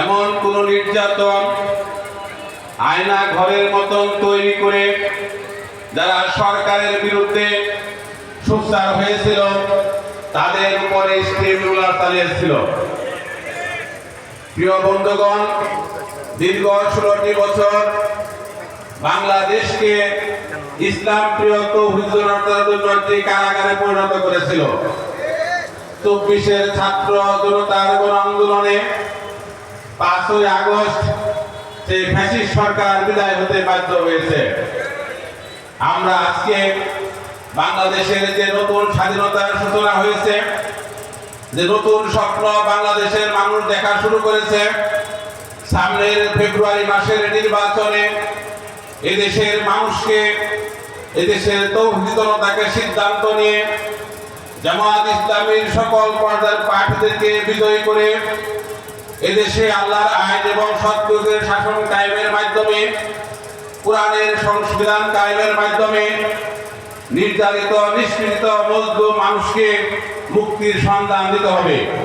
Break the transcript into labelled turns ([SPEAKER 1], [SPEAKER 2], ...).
[SPEAKER 1] এমন কোন নির্যাতন আয়না ঘরের মতন তৈরি করে যারা সরকারের বিরুদ্ধে সুচার হয়েছিল, তাদের উপরে স্টিম রুলার চালিয়েছিল। প্রিয় বন্ধুগণ, দীর্ঘ ষোলোটি বছর বাংলাদেশকে ইসলাম প্রিয় তৌহিদুল্লাহর জন্য একটি কারাগারে পরিণত করেছিল। চব্বিশের ছাত্র জনতার আন্দোলনে পাঁচই আগস্ট সেই ফ্যাসিস্ট সরকার বিদায় হতে বাধ্য হয়েছে, আমরা আজকে বাংলাদেশের যে নতুন স্বাধীনতার সূচনা হয়েছে, যে নতুন স্বপ্ন বাংলাদেশের মানুষ দেখা শুরু করেছে, সামনের ফেব্রুয়ারি মাসের নির্বাচনে এদেশের মানুষকে, এদেশের তৌহিদনতাকে সিদ্ধান্ত নিয়ে জামাত ইসলামীর সকল পর্যায়ের প্রার্থীদেরকে বিজয়ী করে এদেশে আল্লাহর আইন এবং সৎপুরুষের শাসন কায়েমের মাধ্যমে, কোরআনের সংবিধান কায়েমের মাধ্যমে নির্যাতিত নিষ্পীড়িত মজদুর মানুষকে মুক্তির সন্ধান দিতে হবে।